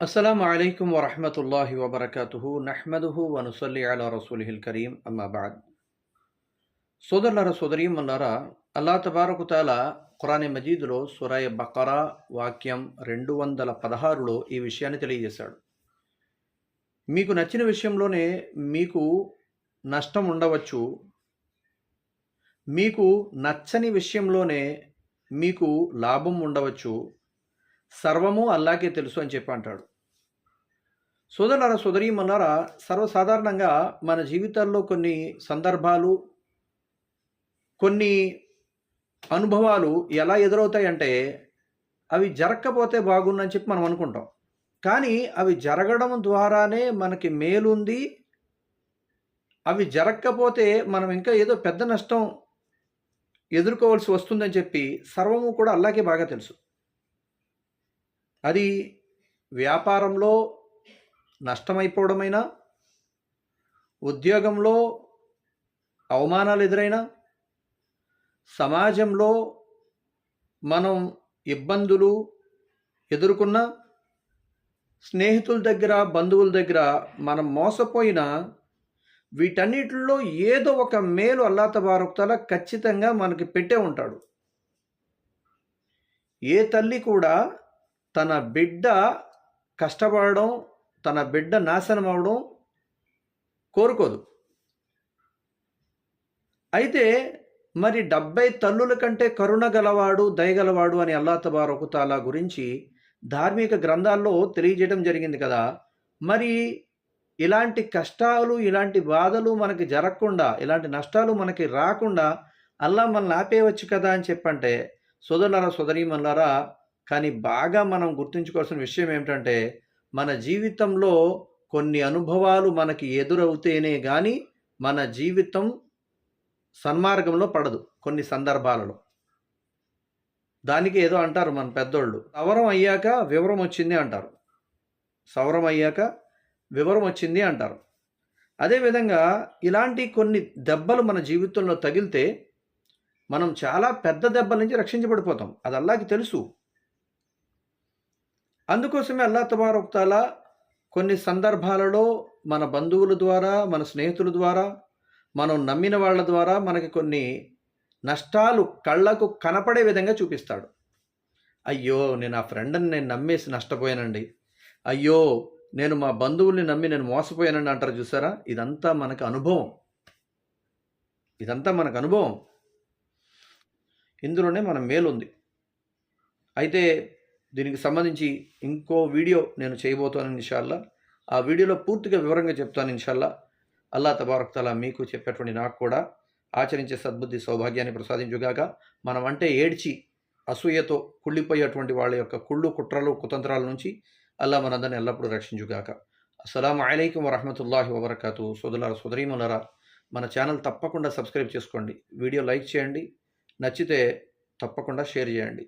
అస్సలం అయికం వరహమతుల్లాహి వబర్కతుహు నహ్మదుహు వనుసల్లి అలా రసూలిహిల్ కరీం అమ్మాబాద్ సోదరులారా అన్నారా అల్లా తబారకు తాల ఖురాని మజీద్లో సురాయ బకరా వాక్యం రెండు వందల పదహారులో ఈ విషయాన్ని తెలియజేశాడు. మీకు నచ్చిన విషయంలోనే మీకు నష్టం ఉండవచ్చు. మీకు నచ్చని విషయంలోనే మీకు లాభం ఉండవచ్చు. సర్వము అల్లాకే తెలుసు అని చెప్పి అంటాడు. సోదరులారా సోదరీమన్నారా సర్వసాధారణంగా మన జీవితాల్లో కొన్ని సందర్భాలు కొన్ని అనుభవాలు ఎలా ఎదురవుతాయంటే అవి జరగకపోతే బాగుందని చెప్పి మనం అనుకుంటాం. కానీ అవి జరగడం ద్వారానే మనకి మేలుంది. అవి జరగకపోతే మనం ఇంకా ఏదో పెద్ద నష్టం ఎదుర్కోవాల్సి వస్తుందని చెప్పి సర్వము కూడా అల్లాకే బాగా తెలుసు. అది వ్యాపారంలో నష్టమైపోవడమైనా ఉద్యోగంలో అవమానాలు ఎదురైనా సమాజంలో మనం ఇబ్బందులు ఎదుర్కొన్న స్నేహితుల దగ్గర బంధువుల దగ్గర మనం మోసపోయిన వీటన్నిటిలో ఏదో ఒక మేలు అల్లా తబారుక్తల ఖచ్చితంగా మనకి పెట్టే ఉంటాడు. ఏ తల్లి కూడా తన బిడ్డ కష్టపడడం తన బిడ్డ నాశనం అవడం కోరుకోదు. అయితే మరి డెబ్బై తల్లుల కంటే కరుణ గలవాడు దయగలవాడు అని అల్లా తబారకుతాలా గురించి ధార్మిక గ్రంథాల్లో తెలియజేయడం జరిగింది కదా. మరి ఇలాంటి కష్టాలు ఇలాంటి బాధలు మనకి జరగకుండా ఇలాంటి నష్టాలు మనకి రాకుండా అల్లా మనల్ని ఆపేయవచ్చు కదా అని చెప్పంటే సోదరులారా సోదరీమన్లారా కానీ బాగా మనం గుర్తుంచుకోవాల్సిన విషయం ఏమిటంటే మన జీవితంలో కొన్ని అనుభవాలు మనకి ఎదురవుతేనే కానీ మన జీవితం సన్మార్గంలో పడదు కొన్ని సందర్భాలలో. దానికి ఏదో అంటారు మన పెద్దోళ్ళు. సవరం అయ్యాక వివరం వచ్చింది అంటారు. సవరం అయ్యాక వివరం వచ్చింది అంటారు. అదేవిధంగా ఇలాంటి కొన్ని దెబ్బలు మన జీవితంలో తగిలితే మనం చాలా పెద్ద దెబ్బల నుంచి రక్షించబడిపోతాం. అది అల్లాకి తెలుసు. అందుకోసమే అల్లా తబారొక్తాల కొన్ని సందర్భాలలో మన బంధువుల ద్వారా మన స్నేహితుల ద్వారా మనం నమ్మిన వాళ్ళ ద్వారా మనకి కొన్ని నష్టాలు కళ్ళకు కనపడే విధంగా చూపిస్తాడు. అయ్యో నేను ఆ ఫ్రెండ్ని నేను నమ్మేసి నష్టపోయానండి. అయ్యో నేను మా బంధువుల్ని నమ్మి నేను మోసపోయానండి అంటారు చూసారా? ఇదంతా మనకు అనుభవం. ఇదంతా మనకు అనుభవం. ఇందులోనే మన మేలుంది. అయితే దీనికి సంబంధించి ఇంకో వీడియో నేను చేయబోతాను ఇన్షాల్లా. ఆ వీడియోలో పూర్తిగా వివరంగా చెప్తాను ఇన్షాల్లా. అల్లా తబారక్ తలా మీకు చెప్పేటువంటి నాకు కూడా ఆచరించే సద్బుద్ధి సౌభాగ్యాన్ని ప్రసాదించుగాక మనం అంటే ఏడ్చి అసూయతో కుళ్ళిపోయేటువంటి వాళ్ళ యొక్క కుళ్ళు కుట్రలు కుతంత్రాల నుంచి అల్లా మనందరిని ఎల్లప్పుడూ రక్షించుగాక. అస్సలం అయిలైకం వరహమతుల్లాహి వబర్కాతు. సోదరుల సోదరీమలరా మన ఛానల్ తప్పకుండా సబ్స్క్రైబ్ చేసుకోండి. వీడియో లైక్ చేయండి. నచ్చితే తప్పకుండా షేర్ చేయండి.